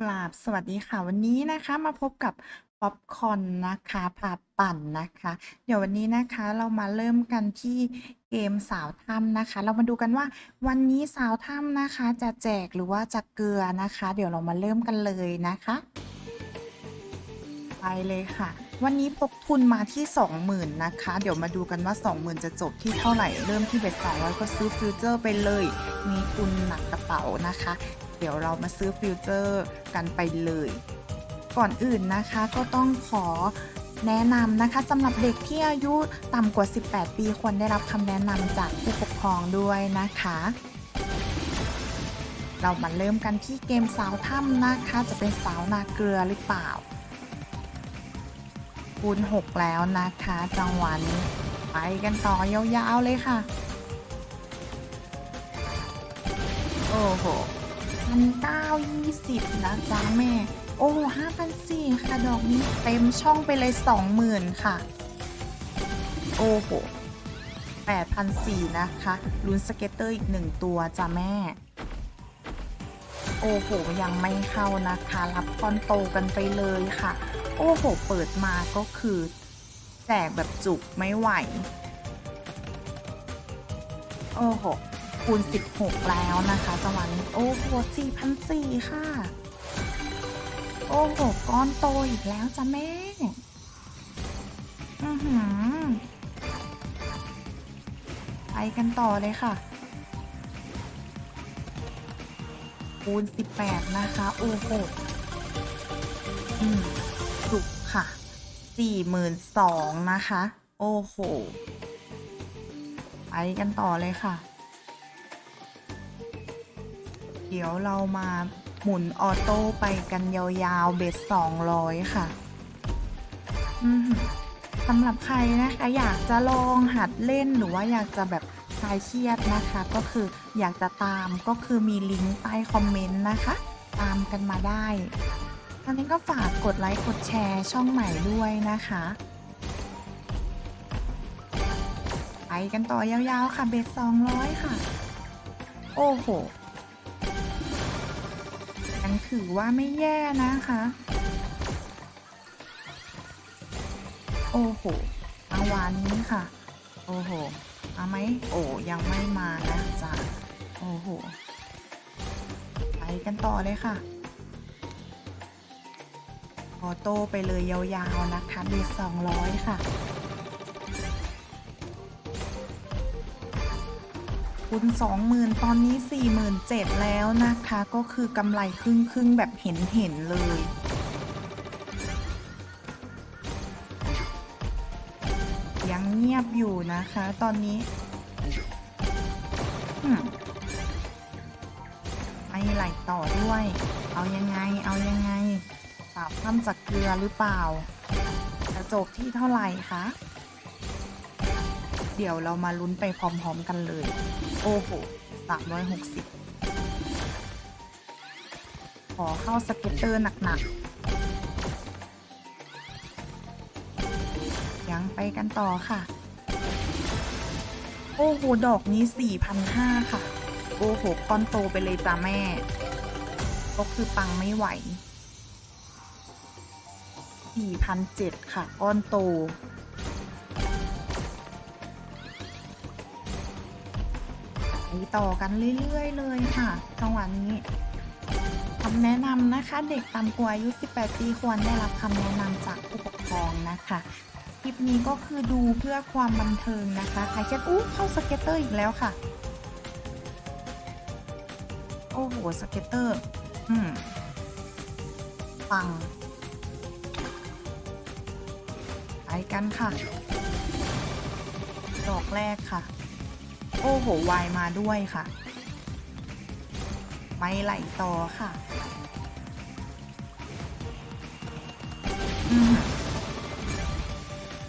กราบสวัสดีค่ะ วันนี้นะคะมาพบกับป๊อปคอนนะคะพาปั่นนะคะ เดี๋ยววันนี้นะคะเรามาเริ่มกันที่เกมสาวถ้ำนะคะ เรามาดูกันว่าวันนี้สาวถ้ำนะคะ จะแจกหรือว่าจะเกลือนะคะ เดี๋ยวเรามาเริ่มกันเลยนะคะ ไปเลยค่ะ วันนี้พกทุนมาที่ 20,000นะคะ เดี๋ยวมาดูกันว่า 20,000 จะจบที่เท่าไหร่ เริ่มที่เบ็ด200 ก็ซื้อฟิวเจอร์ไปเลย มีทุนหนักกระเป๋านะคะ เดี๋ยวเรามาซื้อฟิวเจอร์กันไปเลย ก่อนอื่นนะคะก็ต้องขอแนะนำนะคะสำหรับเด็กที่อายุต่ำกว่า 18 ปีควรได้รับคำแนะนำจากผู้ปกครองด้วยนะคะ เรามาเริ่มกันที่เกมสาวถ้ำนะคะ จะเป็นสาวนาเกลือหรือเปล่าคูณ6แล้วนะคะ จังหวะนี้ไปกันต่อยาวๆเลยค่ะ โอ้โห พันเก้ายี่สิบนะจ๊ะแม่ โอ้ห้าพันสี่ค่ะ ดอกนี้เต็มช่องไปเลยสองหมื่นค่ะ โอ้โหแปดพันะคะลุ้นสเก็ตเตอร์อีกหนึ่งตัวจ้ะแม่ โอ้โห ยังไม่เข้านะคะ รับคอนโตกันไปเลยค่ะ โอ้โห เปิดมาก็คือแจกแบบจุกไม่ไหว โอ้โห คูณ 16 แล้วนะคะจังหวะนี้โอ้โห4,004ค่ะ โอ้โหก้อนโตอีกแล้วจ้ะแม่อือหือไปกันต่อเลยค่ะ คูณ 18 นะคะ โอ้โหอืมจุกค่ะ 42,000นะคะ โอ้โหไปกันต่อเลยค่ะ เดี๋ยวเรามาหมุนออโต้ไปกันยาวๆ เบส200ค่ะอือหือสำหรับใครนะคะอยากจะลองหัดเล่นหรือว่าอยากจะแบบคลายเครียดนะคะ ก็คืออยากจะตามก็คือมีลิงก์ใต้คอมเมนต์นะคะ ตามกันมาได้ตอนนี้ก็ฝากกดไลค์กดแชร์ช่องใหม่ด้วยนะคะไปกันต่อยาวๆค่ะเบส200 ค่ะ โอ้โห ถือว่าไม่แย่นะคะ โอ้โหราวัลนี้ค่ะ โอ้โหเอาไหมโอ้ยังไม่มานะจ๊ะโอ้โห ไปกันต่อเลยค่ะ ออโต้ไปเลยยาวๆนะคะเบส200ค่ะ คุณ20,000 ตอนนี้ 47,000แล้วนะคะ ก็คือกำไรครึ่งครึ่งแบบเห็นเห็นเลย ยังเงียบอยู่นะคะ ตอนนี้ไม่ไหลต่อด้วย เอายังไง เอายังไงสาวข้ามจากเกลือหรือเปล่าจะจบที่เท่าไหร่คะ เดี๋ยวเรามาลุ้นไปพร้อมๆกันเลย โอ้โหสามร้อยหกสิบขอเข้าสเก็ตเตอร์หนักๆ ยังไปกันต่อค่ะ โอ้โห ดอกนี้สี่พันห้าค่ะ โอ้โหคอนโตไปเลยจ้าแม่ ก็คือปังไม่ไหวสี่พันเจ็ดค่ะ ก้อนโต ไปต่อกันเรื่อยๆ เลยค่ะจังหวะนี้คำแนะนำนะคะ เด็กต่ำกว่าอายุ 18 ปีควรได้รับคำแนะนำจากผู้ปกครองนะคะคลิปนี้ก็คือดูเพื่อความบันเทิงนะคะใครแค่อู้เข้าสเก็ตเตอร์อีกแล้วค่ะ โอ้โหสเก็ตเตอร์ อืมปังไปกันค่ะ ดอกแรกค่ะ โอ้โหวายมาด้วยค่ะ ไม่ไหลต่อค่ะ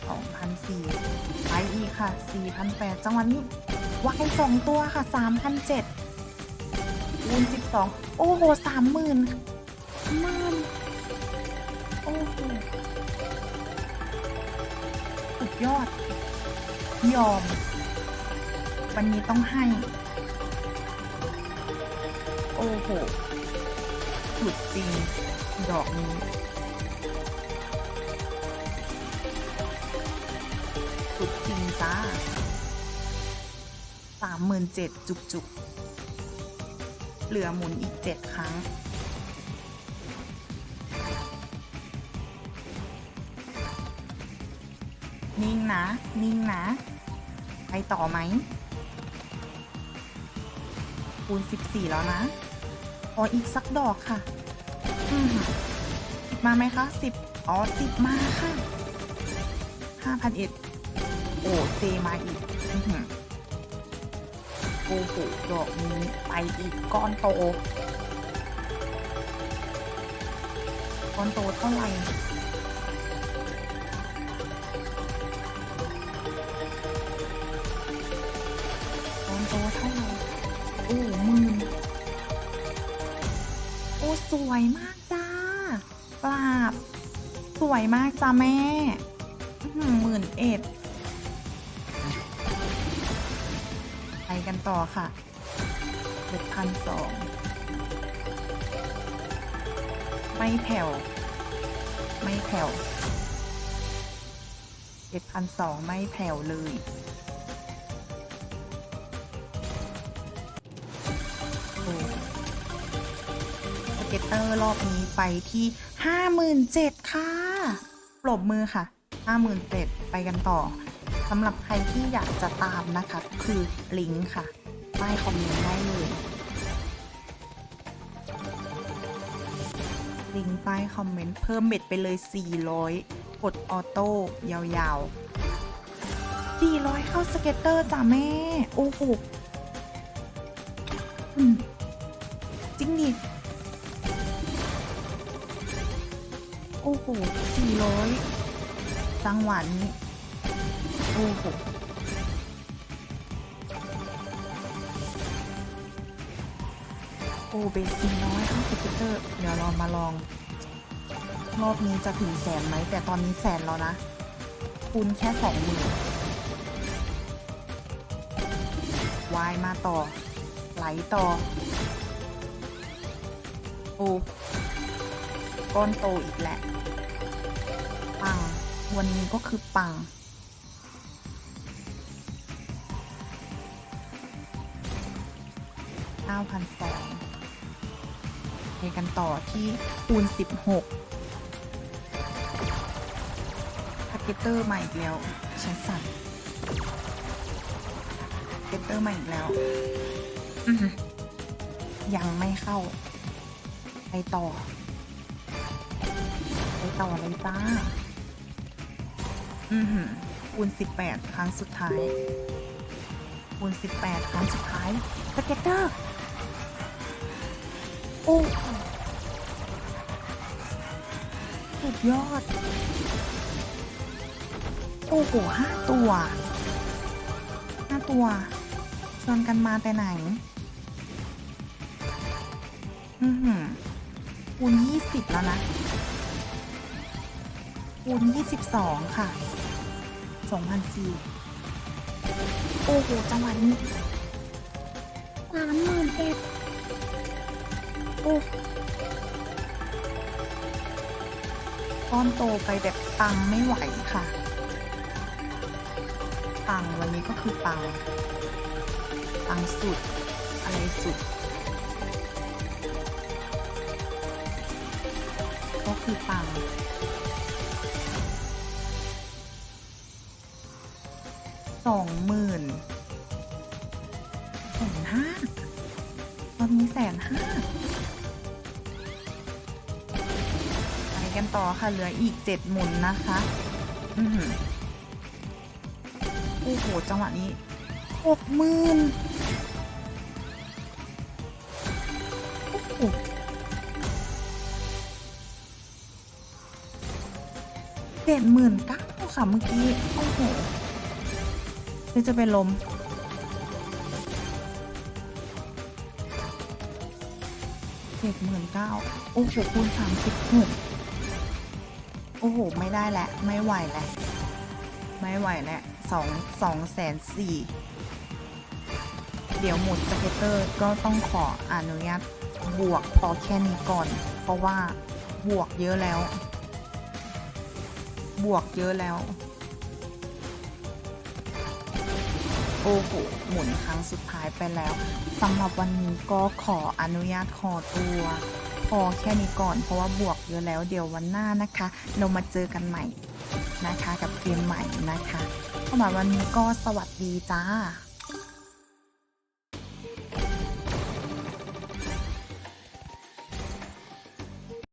สองพันสี่ไปอีกค่ะสี่พันแปดจังหวะนี้วายสองตัวค่ะสามพันเจ็ดคูณสิบสองโอ้โหสามหมื่นมื่นโอ้โหสุดยอด ยอม วันนี้ต้องให้ โอ้โหสุดจริง ดอกนี้ สุดจริงจ้าสามหมื่นเจ็ดจุกจุกเหลือหมุนอีกเจ็ดครั้งนิ่งนะ นิ่งนะ ไปต่อไหม คูณ 14 แล้วนะขออีกสักดอกค่ะ อืมมาไหมคะ10อ๋อ10มาค่ะ5,000เอ็ดโอ้เซมาอีกอื้อโอ้โหดอกนี้ไปอีกก้อนโต ก้อนโตเท่าไหร่ก้อนโตเท่าไหร่ โอ้หมื่นโอ้สวยมากจ้าปราบ สวยมากจ้าแม่หมื่นเอ็ดไปกันต่อค่ะเจ็ดพันสองไม่แผ่ว ไม่แผ่วเจ็ดพันสองไม่แผ่วเลย เก็ตเตอร์รอบนี้ไปที่ห้าหมื่นเจ็ดค่ะปรบมือค่ะห้าหมื่นเจ็ดไปกันต่อสำหรับใครที่อยากจะตามนะคะ คือลิงก์ค่ะใต้คอมเมนต์ได้เลยลิงก์ใต้คอมเมนต์เพิ่มเบ็ดไปเลย 400 กดออโต้ยาวๆ 400 เข้าสเก็ตเตอร์จ้ะแม่ โอ้โหจริงดิ อ้โห400จังหวะนี้ โอ้โหโอ้เบสซีน้อยเข้าสเก็ตเตอร์เดี๋ยวเรามาลอง รอบนี้จะถึงแสนไหม แต่ตอนนี้แสนแล้วนะ คูณแค่สองหมื่นวายมาต่อ ไหลต่อ โอ้ก้อนโตอีกแหละ วันนี้ก็คือปัง9,200ไปกันต่อที่คูณ16พาเกตเตอร์ใหม่อีกแล้วฉันสั่นพาเกตเตอร์ใหม่อีกแล้ว ยังไม่เข้า ไปต่อ ไปต่อเลยจ้า อือหือคูณ18 ครั้งสุดท้าย คูณ18 ครั้งสุดท้ายสเก็ตเตอร์โอ้สุดยอด โอ้โหห้าตัวห้าตัวชวนกันมาแต่ไหน อือหือคูณยี่สิบแล้วนะคูณยี่สิบสองค่ะ สองพันสี่โอ้โห จังหวะนี้สามหมื่นเอ็ดโอ้ก้อนโตไปแบบปังไม่ไหวค่ะ ปังวันนี้ก็คือปัง ปังสุด อะไรสุด ก็คือปัง องหมื่นแสนห้าตอนนี้แสนห้าไปกันต่อค่ะ เหลืออีกเจ็ดหมุนนะคะอือหือโอ้โห จังหวะนี้หกหมื่นโอ้โหเจ็ดหมื่นเก้าค่ะเมื่อกี้ โอ้โห นี่จะเป็นลม เจ็ดหมื่นเก้าโอ้โหคูณสามสิบหกโอ้โห ไม่ได้แหละ ไม่ไหวแหละ ไม่ไหวแหละสองสองแสนสี่เดี๋ยวหมุดสเก็ตเตอร์ก็ต้องขออนุญาตบวกพอแค่นี้ก่อน เพราะว่าบวกเยอะแล้ว บวกเยอะแล้ว โอ้โหหมุนครั้งสุดท้ายไปแล้วสำหรับวันนี้ก็ขออนุญาตขอตัวพอแค่นี้ก่อนเพราะว่าบวกเยอะแล้วเดี๋ยววันหน้านะคะ เรามาเจอกันใหม่นะคะกับเกมใหม่นะคะสำหรับวันนี้ก็สวัสดีจ้า